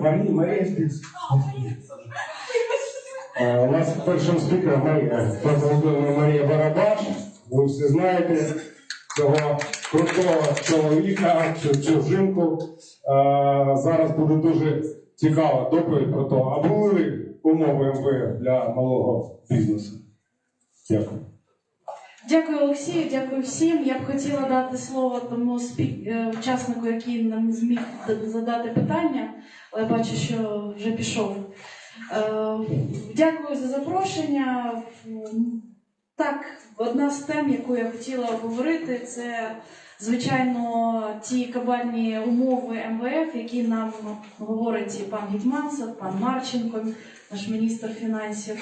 Марія, Марія Спіц. Е, У нас першим спікером Марія, Марія Барабаш. Ви всі знаєте цього крутого чоловіка, цю, жінку. Е, Зараз буде дуже цікава доповідь про те, а були ли умови МВФ для малого бізнесу. Дякую. Дякую, Олексію, дякую всім. Я б хотіла дати слово тому спік... е, учаснику, який нам зміг задати питання, але бачу, що вже пішов. Е, Дякую за запрошення. Так, одна з тем, яку я хотіла обговорити, це звичайно ті кабальні умови МВФ, які нам говорить і пан Гетьманцев, пан Марченко, наш міністр фінансів.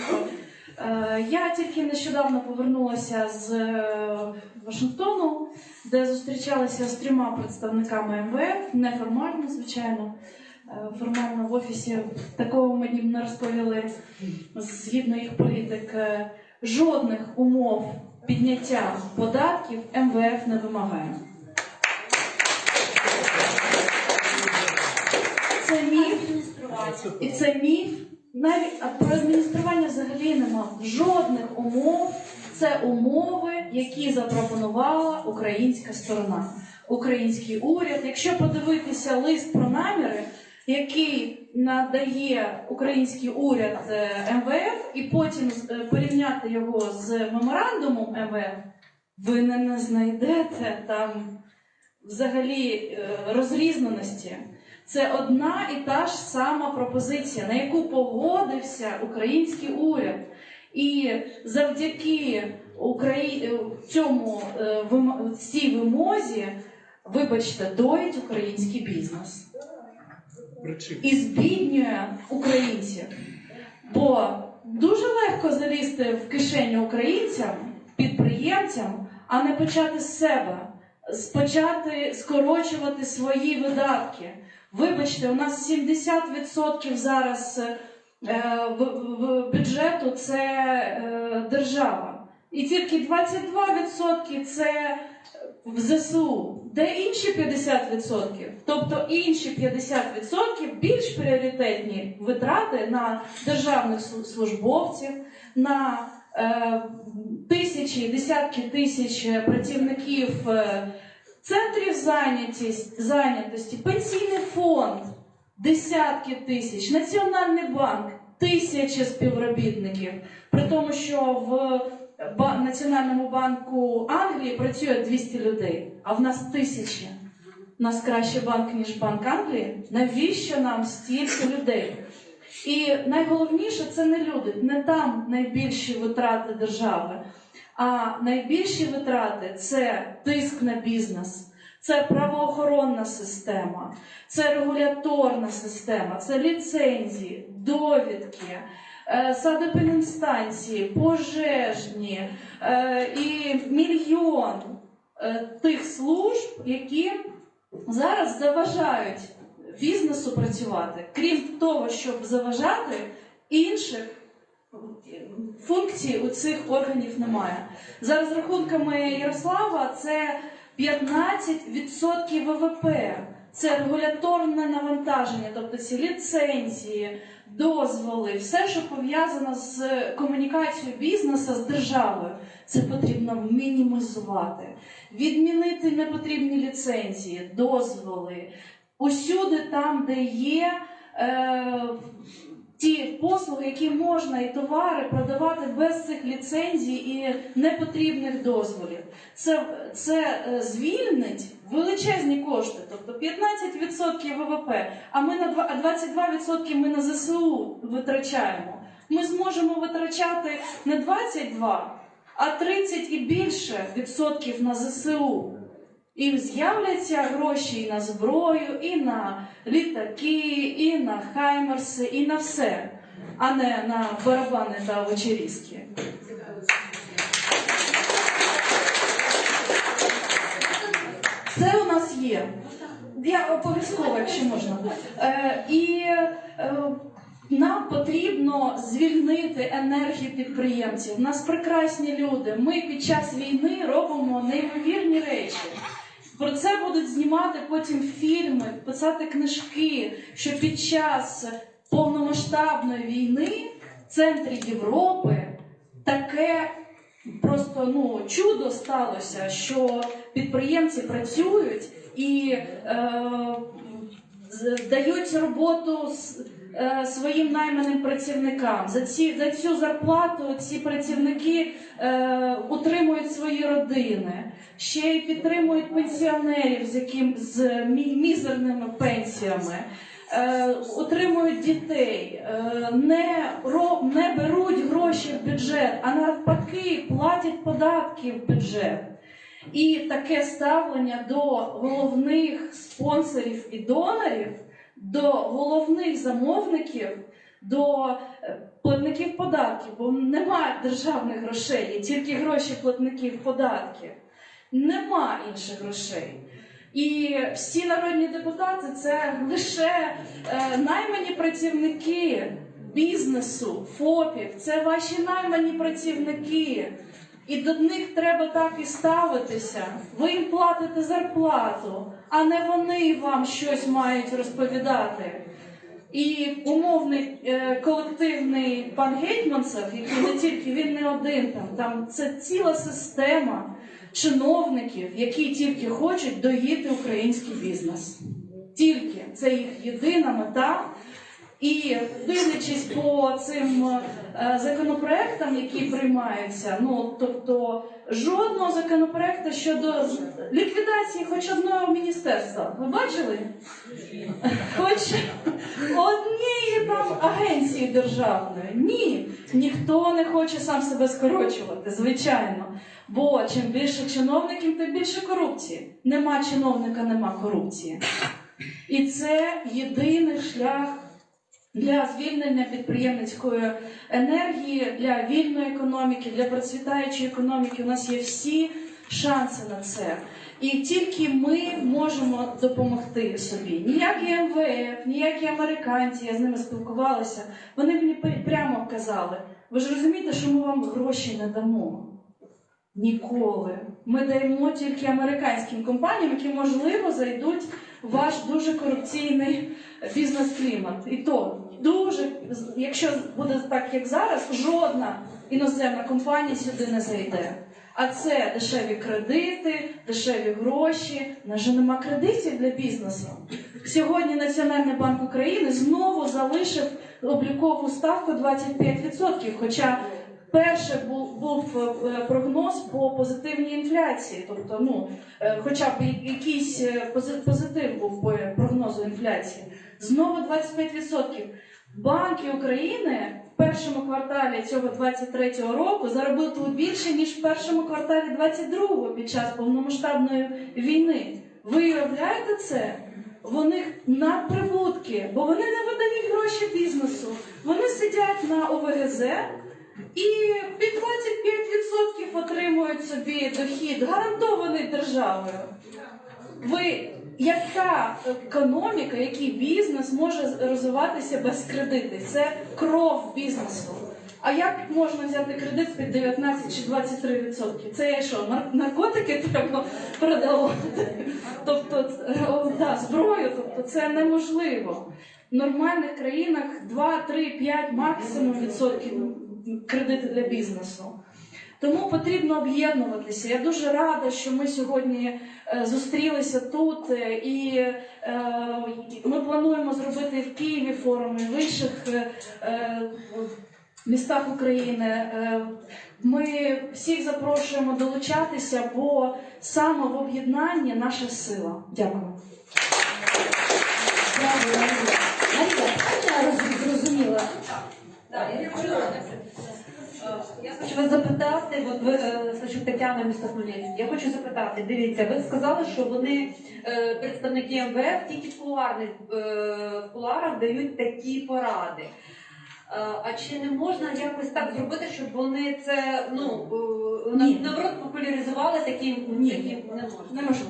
Е, Я тільки нещодавно повернулася з е, Вашингтону, де зустрічалася з трьома представниками МВФ, неформально, звичайно. Е, Формально в офісі такого мені не розповіли згідно їх політик. Жодних умов підняття податків МВФ не вимагає. Це міф, і це міф. Навіть про адміністрування взагалі нема жодних умов. Це умови, які запропонувала українська сторона, український уряд. Якщо подивитися лист про наміри, який надає український уряд е, МВФ, і потім е, порівняти його з меморандумом МВФ, ви не не знайдете там взагалі е, розрізненості. Це одна і та ж сама пропозиція, на яку погодився український уряд. І завдяки Украї... е, цьому е, цій вимозі, вибачте, доїть український бізнес і збіднює українців. Бо дуже легко залізти в кишеню українцям, підприємцям, а не почати з себе, почати скорочувати свої видатки. Вибачте, у нас 70% зараз е, бюджету це е, держава. І тільки 22% це в ЗСУ. Де інші 50%? Тобто інші 50% більш пріоритетні витрати на державних службовців, на тисячі, десятки тисяч працівників е, центрів зайнятості, пенсійний фонд, десятки тисяч, Національний банк, тисячі співробітників. При тому, що в Національному банку Англії працює 200 людей, а в нас тисячі. У нас краще банк, ніж Банк Англії. Навіщо нам стільки людей? І найголовніше це не люди, не там найбільші витрати держави, а найбільші витрати це тиск на бізнес, це правоохоронна система, це регуляторна система, це ліцензії, довідки, е, пожежні е, і мільйон е, тих служб, які зараз заважають бізнесу працювати. Крім того, щоб заважати, інших функцій у цих органів немає. За розрахунками Ярослава, це 15% ВВП. Це регуляторне навантаження, тобто ці ліцензії, дозволи, все, що пов'язано з комунікацією бізнесу з державою, це потрібно мінімізувати, відмінити непотрібні ліцензії, дозволи. Усюди там, де є е, ті послуги, які можна і товари продавати без цих ліцензій і непотрібних дозволів. Це, це е, звільнить величезні кошти, тобто 15% ВВП, а ми на два- а 22% ми на ЗСУ витрачаємо. Ми зможемо витрачати не 22, а 30 і більше відсотків на ЗСУ. І з'являться гроші і на зброю, і на літаки, і на хаймерси, і на все, а не на барабани та вечерізки. Це у нас є. Я обов'язково, якщо можна. Е, і е, нам потрібно звільнити енергію підприємців. У нас прекрасні люди. Ми під час війни робимо неймовірні речі. Про це будуть знімати потім фільми, писати книжки, що під час повномасштабної війни в центрі Європи таке просто ну чудо сталося, що підприємці працюють і е, дають роботу е, своїм найманим працівникам. За ці за цю зарплату ці працівники е, утримують свої родини, ще й підтримують пенсіонерів з яким з мі- мізерними пенсіями. Е, утримують дітей, е, не, не беруть гроші в бюджет, а навпаки платять податки в бюджет. І таке ставлення до головних спонсорів і донорів, до головних замовників, до е, платників податків, бо немає державних грошей, є тільки гроші платників податків. Нема інших грошей. І всі народні депутати це лише е, наймані працівники бізнесу, ФОПів, це ваші наймані працівники. І до них треба так і ставитися. Ви їм платите зарплату, а не вони вам щось мають розповідати. І умовний е, колективний пан Гетьманцев, який не тільки він не один там, там це ціла система чиновників, які тільки хочуть доїти український бізнес. Тільки це їх єдина мета. І дивлячись по цим е, законопроектам, які приймаються, ну тобто жодного законопроекту щодо ліквідації хоч одного міністерства. Ви бачили? Хоч однієї там агенції державної. Ні, ніхто не хоче сам себе скорочувати, звичайно. Бо чим більше чиновників, тим більше корупції. Нема чиновника, нема корупції. І це єдиний шлях для звільнення підприємницької енергії, для вільної економіки, для процвітаючої економіки. У нас є всі шанси на це. І тільки ми можемо допомогти собі. Ніякі МВФ, ніякі американці, я з ними спілкувалася. Вони мені прямо казали: ви ж розумієте, що ми вам гроші не дамо. Ніколи. Ми даємо тільки американським компаніям, які можливо зайдуть в ваш дуже корупційний бізнес-клімат. І то дуже, якщо буде так, як зараз, жодна іноземна компанія сюди не зайде. А це дешеві кредити, дешеві гроші. Нас же нема кредитів для бізнесу. Сьогодні Національний банк України знову залишив облікову ставку 25%, хоча перше був, був е, прогноз по позитивній інфляції, тобто, ну, е, хоча б якийсь е, позитив був по прогнозу інфляції. Знову 25%. Банки України в першому кварталі цього 23-го року заробили більше, ніж в першому кварталі 22-го під час повномасштабної війни. Ви уявляєте це? Вони надприбутки, бо вони не видають гроші бізнесу. Вони сидять на ОВГЗ і під 25% отримують собі дохід, гарантований державою. Ви яка економіка, який бізнес може розвиватися без кредитів? Це кров бізнесу. А як можна взяти кредит під 19 чи 23 відсотки? Це що, наркотики треба продавати? Тобто, да, зброю, тобто це неможливо. В нормальних країнах 2, 3, 5 максимум відсотків кредити для бізнесу. Тому потрібно об'єднуватися. Я дуже рада, що ми сьогодні е, зустрілися тут, е, і е, ми плануємо зробити в Києві форуми, в інших містах України. Ми всіх запрошуємо долучатися, бо саме в об'єднанні наша сила. Дякую. Дякую, Марія. Я роз- зрозуміла? Так, я хочу, вас запитати, от ви е, Тетяна місто Хмельницький. Я хочу запитати, дивіться, ви сказали, що вони е, представники МВФ тільки в кулуарних е, в кулуарах дають такі поради. Е, А чи не можна якось так зробити, щоб вони це ну е, наоборот популяризували такі, Ні. такі не можна?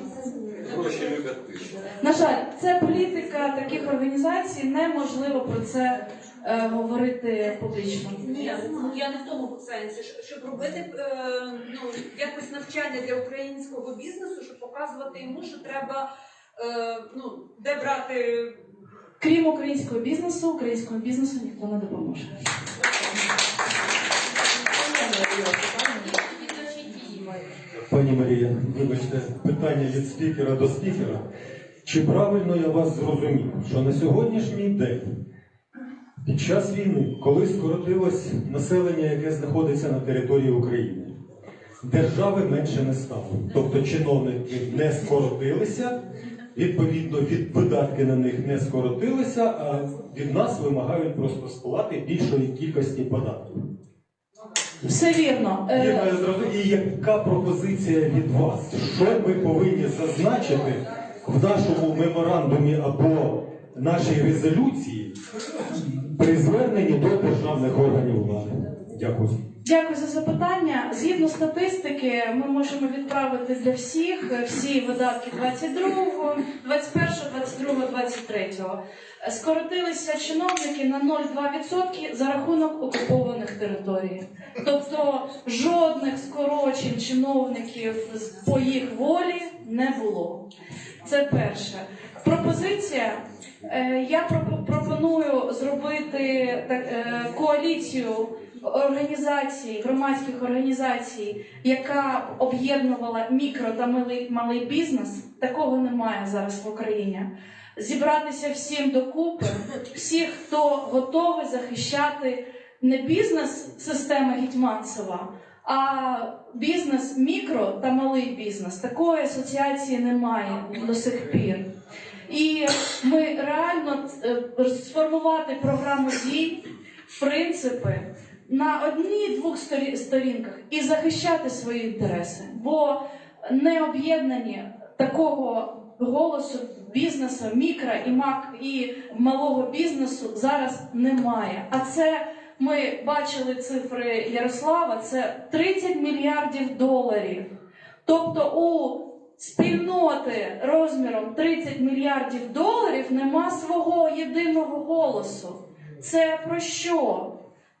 Гроші люблять тишу. На жаль, це політика таких організацій, неможливо про це е, говорити публічно. Ні, ну я не в тому сенсі, щоб робити е, ну, якось навчання для українського бізнесу, щоб показувати йому, що треба е, ну, де брати Крім українського бізнесу, українському бізнесу ніхто не допоможе. Пані Марія, вибачте, питання від спікера до спікера. Чи правильно я вас зрозумів, що на сьогоднішній день, під час війни, коли скоротилось населення, яке знаходиться на території України, держави менше не стало. Тобто чиновники не скоротилися, відповідно, від видатки на них не скоротилися, а від нас вимагають просто сплати більшої кількості податків. Все вірно. Е, Вірно. І яка пропозиція від вас? Що ми повинні зазначити в нашому меморандумі або нашій резолюції при зверненні до державних органів влади? Дякую. Дякую за запитання. Згідно статистики, ми можемо відправити для всіх е, всі видатки 22-го, 21-го, 22-го, 23-го. Е, Скоротилися чиновники на 0,2% за рахунок окупованих територій. Тобто жодних скорочень чиновників по їх волі не було. Це перше. Пропозиція. Е, Я пропоную зробити е, коаліцію організацій, громадських організацій, яка об'єднувала мікро та малий, бізнес. Такого немає зараз в Україні. Зібратися всім докупи, всіх, хто готовий захищати не бізнес системи Гетьманцева, а бізнес мікро та малий бізнес. Такої асоціації немає до сих пір. І ми реально е, сформувати програму дій, принципи на одній-двох сторінках і захищати свої інтереси, бо не об'єднані такого голосу бізнесу, мікро і мак і малого бізнесу зараз немає. А це ми бачили цифри Ярослава. Це 30 мільярдів доларів. Тобто у спільноти розміром 30 мільярдів доларів нема свого єдиного голосу. Це про що?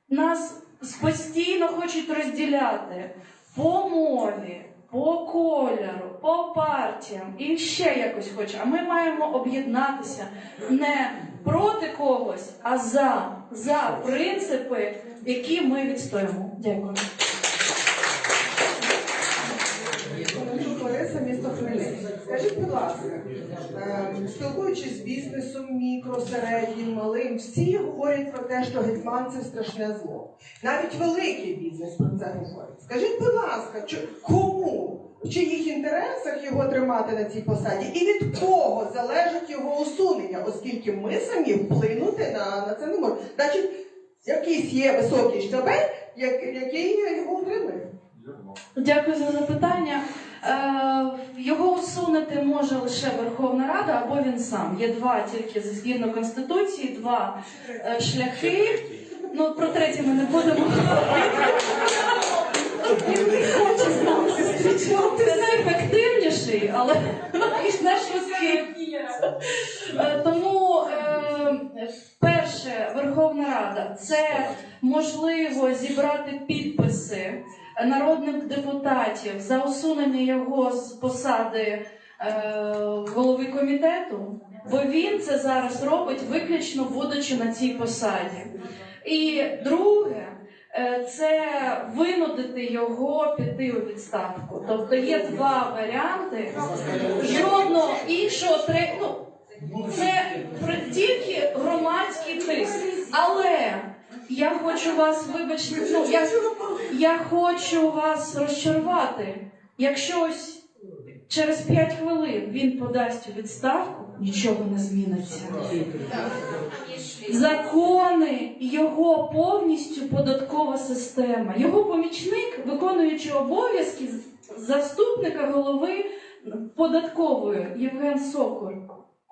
Нас постійно хочуть розділяти по мові, по кольору, по партіям і ще якось хоче. А ми маємо об'єднатися не проти когось, а за, за принципи, які ми відстоїмо. Дякую. Лариса, місто Хмельницький. Скажіть, будь ласка, е, спілкуючись з бізнесом, мікро, середнім, малим, всі говорять про те, що гетьман це страшне зло. Навіть великий бізнес про це говорить. Скажіть, будь ласка, чи- кому, в чиїх інтересах його тримати на цій посаді, і від кого залежить його усунення, оскільки ми самі вплинути на, на це не можемо. Значить, якийсь є високий штабель, як- який його утримує. Дякую за запитання. Е, його усунути може лише Верховна Рада або він сам. Є два тільки згідно конституції, два е, шляхи. Ну про третє ми не будемо говорити. Це найефективніший, але не швидкий. Е, Тому перше, Верховна Рада це можливо зібрати підписи народних депутатів за усунення його з посади е, голови комітету, бо він це зараз робить виключно будучи на цій посаді. І друге. е, Це винудити його піти у відставку. Тобто є два варіанти. Жодного іншого ну, це тільки громадський тиск. Але я хочу вас вибачте, ну я, я хочу вас розчарувати. Якщо ось через 5 хвилин він подасть у відставку, нічого не зміниться. Закони його повністю податкова система. Його помічник, виконуючи обов'язки заступника голови податкової Євген Сокор.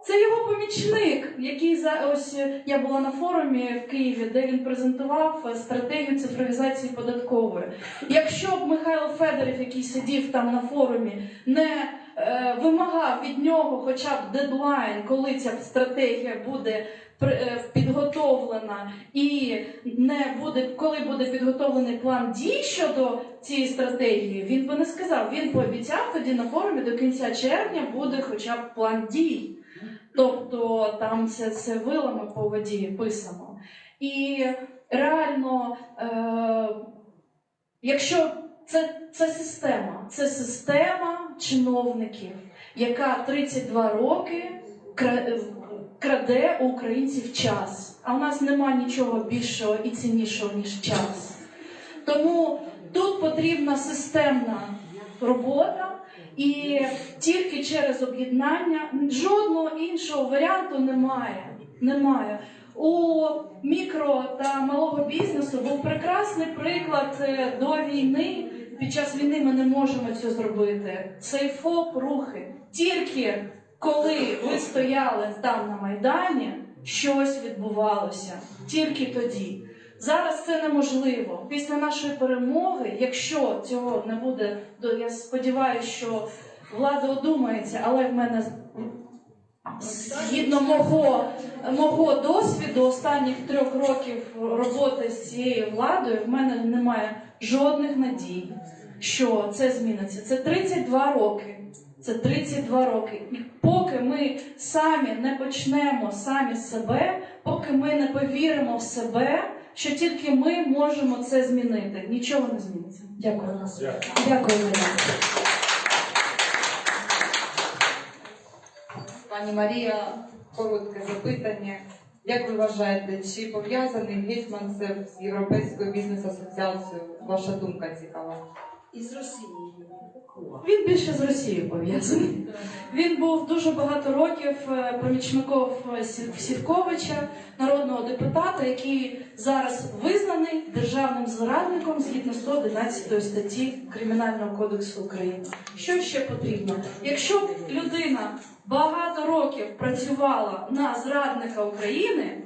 Це його помічник, який за ось е, я була на форумі в Києві, де він презентував е, стратегію цифровізації податкової. Якщо б Михайло Федорів, який сидів там на форумі, не е, вимагав від нього хоча б дедлайн, коли ця стратегія буде е, підготовлена, і не буде, коли буде підготовлений план дій щодо цієї стратегії, він би не сказав. Він пообіцяв тоді на форумі до кінця червня буде хоча б план дій. Тобто там це, це вилами по воді писано. І реально, е, якщо це, це система, це система чиновників, яка 32 роки краде у українців час. А у нас нема нічого більшого і ціннішого, ніж час. Тому тут потрібна системна робота, і тільки через об'єднання жодного іншого варіанту немає. Немає. У мікро та малого бізнесу був прекрасний приклад е, до війни. Під час війни ми не можемо цього зробити. Цей ФОП рухи. Тільки коли ви стояли там на Майдані, щось відбувалося. Тільки тоді. Зараз це неможливо. Після нашої перемоги, якщо цього не буде, то я сподіваюся, що влада одумається, але в мене згідно мого, мого досвіду останніх трьох років роботи з цією владою, в мене немає жодних надій, що це зміниться. Це 32 роки. Це 32 роки. І поки ми самі не почнемо самі себе, поки ми не повіримо в себе, що тільки ми можемо це змінити. Нічого не зміниться. Дякую. Дякую, Дякую. Пані Марія, коротке запитання. Як ви вважаєте, чи пов'язаний гетьманцев з Європейською бізнес-асоціацією? Ваша думка цікава. Із Росії. Він більше з Росією пов'язаний. Він був дуже багато років е, помічником е, Сівковича, народного депутата, який зараз визнаний державним зрадником згідно 111 статті Кримінального кодексу України. Що ще потрібно? Якщо б людина багато років працювала на зрадника України,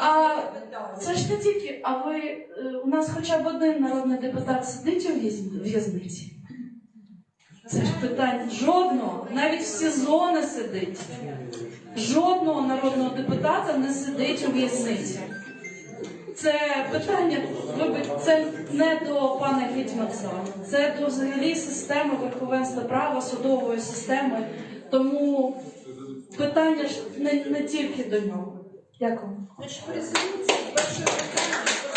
А це ж не тільки, а ви е, у нас хоча б один народний депутат сидить у в'язні- в'язниці. Це ж питання жодного, навіть в СІЗО не сидить. Жодного народного депутата не сидить у в'язниці. Це питання, вибач- це не до пана Гетьманцева, це до взагалі системи верховенства права, судової системи. Тому питання ж не, не тільки до нього. Дякую. Хочу в перше питання